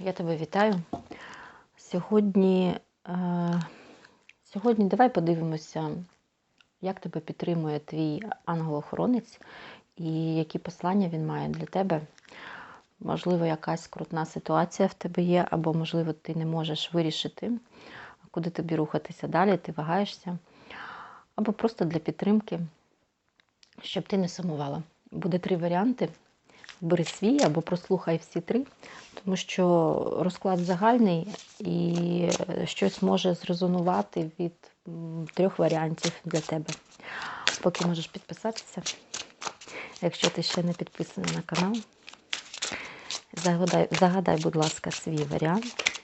Я тебе вітаю. Сьогодні, е, сьогодні давай подивимося, як тебе підтримує твій ангел-охоронець і які послання він має для тебе. Можливо, якась крутна ситуація в тебе є, або, можливо, ти не можеш вирішити, куди тобі рухатися далі, ти вагаєшся. Або просто для підтримки, щоб ти не сумувала. Буде три варіанти. Бери свій або прослухай всі три, тому що розклад загальний і щось може зрезонувати від трьох варіантів для тебе. Поки можеш підписатися, якщо ти ще не підписаний на канал. Загадай, загадай, будь ласка, свій варіант.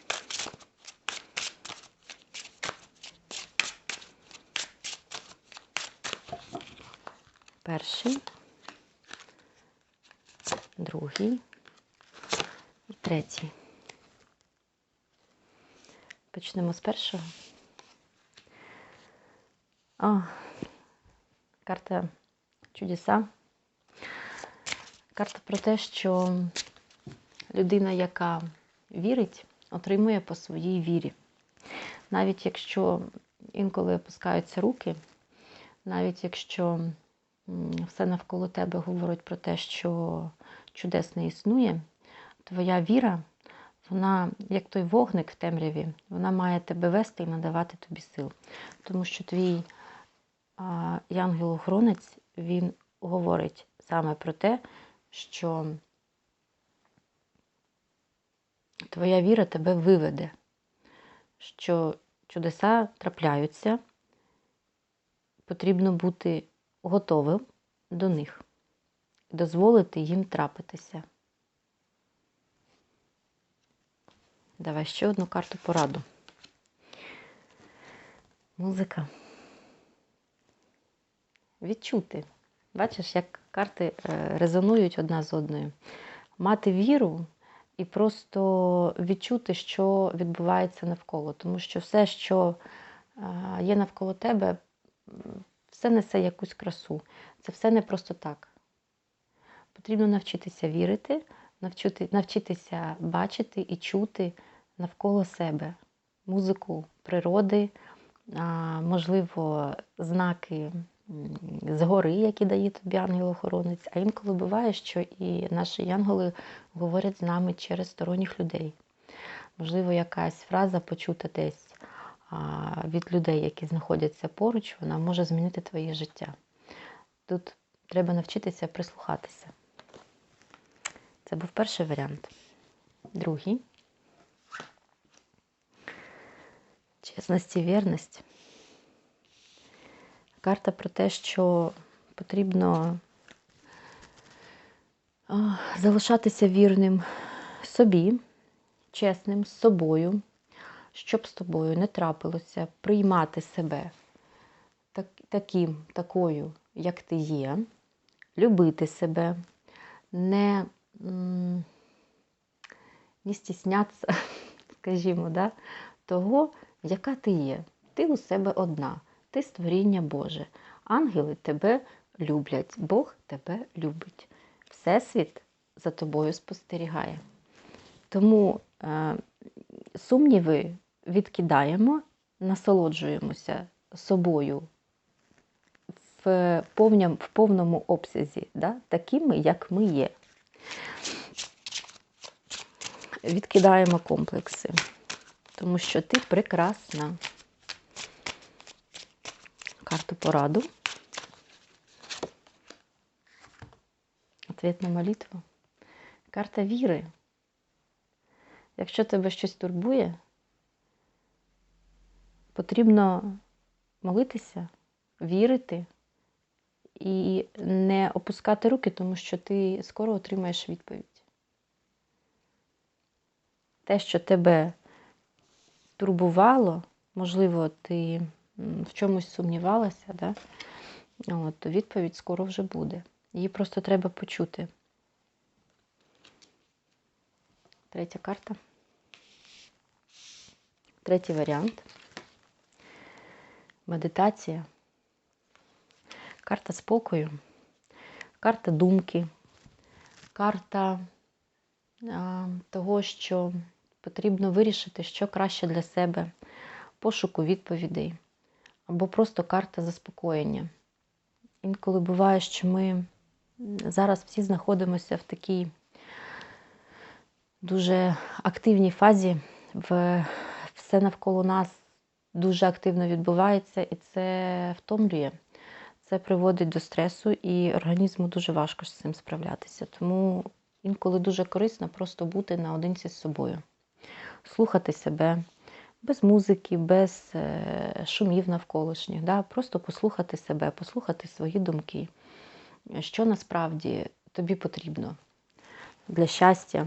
Перший, другий і третій. Почнемо з першого. О, карта чудеса. Карта про те, що людина, яка вірить, отримує по своїй вірі. Навіть якщо інколи опускаються руки, навіть якщо все навколо тебе говорить про те, що чудес не існує, твоя віра, вона, як той вогник в темряві, вона має тебе вести і надавати тобі сил. Тому що твій а, янгел-охоронець, він говорить саме про те, що твоя віра тебе виведе, що чудеса трапляються, потрібно бути готовим до них, дозволити їм трапитися. Давай ще одну карту пораду. Музика. Відчути. Бачиш, як карти е, резонують одна з одною. Мати віру і просто відчути, що відбувається навколо. Тому що все, що е, є навколо тебе, все несе якусь красу. Це все не просто так. Потрібно навчитися вірити, навчити, навчитися бачити і чути навколо себе музику природи, можливо, знаки згори, які дає тобі ангел-охоронець. А інколи буває, що і наші янголи говорять з нами через сторонніх людей. Можливо, якась фраза почута десь від людей, які знаходяться поруч, вона може змінити твоє життя. Тут треба навчитися прислухатися. Це був перший варіант. Другий. Чесність і вірність. Карта про те, що потрібно залишатися вірним собі, чесним з собою, щоб з тобою не трапилося, приймати себе так, таким, такою, як ти є, любити себе, не, не стіснятися, скажімо, да, того, яка ти є. Ти у себе одна, ти створіння Боже. Ангели тебе люблять, Бог тебе любить. Всесвіт за тобою спостерігає. Тому е, сумніви відкидаємо, насолоджуємося собою в повному обсязі, да? такими, як ми є. Відкидаємо комплекси, тому що ти прекрасна. Карту пораду. Ответ на молитву. Карта віри. Якщо тебе щось турбує, потрібно молитися, вірити і не опускати руки, тому що ти скоро отримаєш відповідь. Те, що тебе турбувало, можливо, ти в чомусь сумнівалася, да? От, то відповідь скоро вже буде. Її просто треба почути. Третя карта. Третій варіант. Медитація. Карта спокою, карта думки, карта а, того, що потрібно вирішити, що краще для себе, пошуку відповідей, або просто карта заспокоєння. Інколи буває, що ми зараз всі знаходимося в такій дуже активній фазі, в все навколо нас дуже активно відбувається, і це втомлює. Це приводить до стресу, і організму дуже важко з цим справлятися. Тому інколи дуже корисно просто бути наодинці з собою, слухати себе без музики, без е, шумів навколишніх, да? просто послухати себе, послухати свої думки, що насправді тобі потрібно для щастя,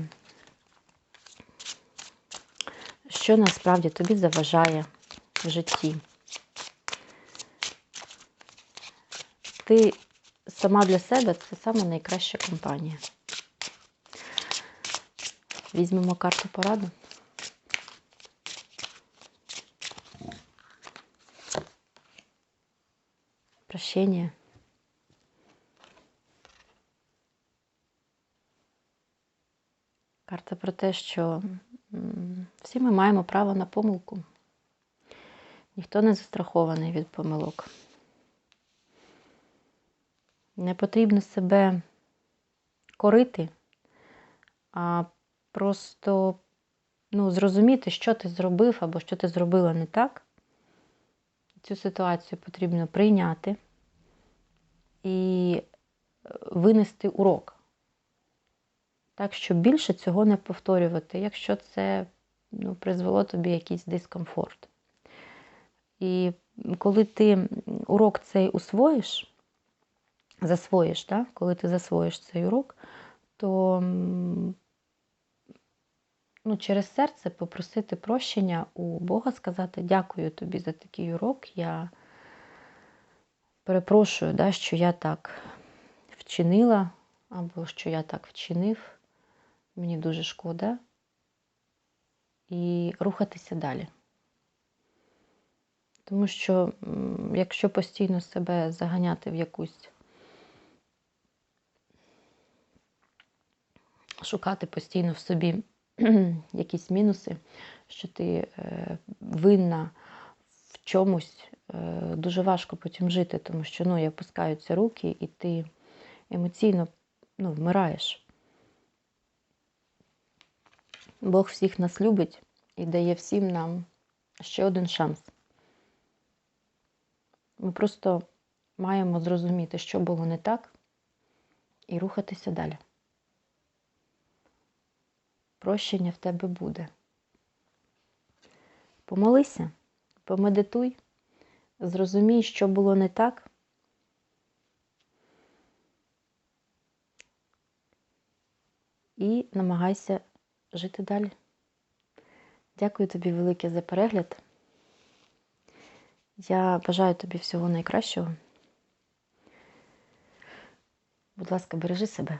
що насправді тобі заважає в житті. Ти сама для себе це саме найкраща компанія. Візьмемо карту пораду. Прощення. Карта про те, що всі ми маємо право на помилку. Ніхто не застрахований від помилок. Не потрібно себе корити, а просто ну, зрозуміти, що ти зробив або що ти зробила не так. Цю ситуацію потрібно прийняти і е, винести урок. Так, щоб більше цього не повторювати, якщо це ну, призвело тобі якийсь дискомфорт. І коли ти урок цей усвоїш, засвоїш, да? коли ти засвоїш цей урок, то ну, через серце попросити прощення у Бога, сказати дякую тобі за такий урок. Я перепрошую, да, що я так вчинила, або що я так вчинив. Мені дуже шкода. І рухатися далі. Тому що, якщо постійно себе заганяти в якусь, шукати постійно в собі якісь мінуси, що ти е, винна в чомусь, е, дуже важко потім жити, тому що ну, опускаються руки, і ти емоційно ну, вмираєш. Бог всіх нас любить і дає всім нам ще один шанс. Ми просто маємо зрозуміти, що було не так, і рухатися далі. Прощення в тебе буде. Помолися, помедитуй, зрозумій, що було не так. І намагайся жити далі. Дякую тобі велике за перегляд. Я бажаю тобі всього найкращого. Будь ласка, бережи себе.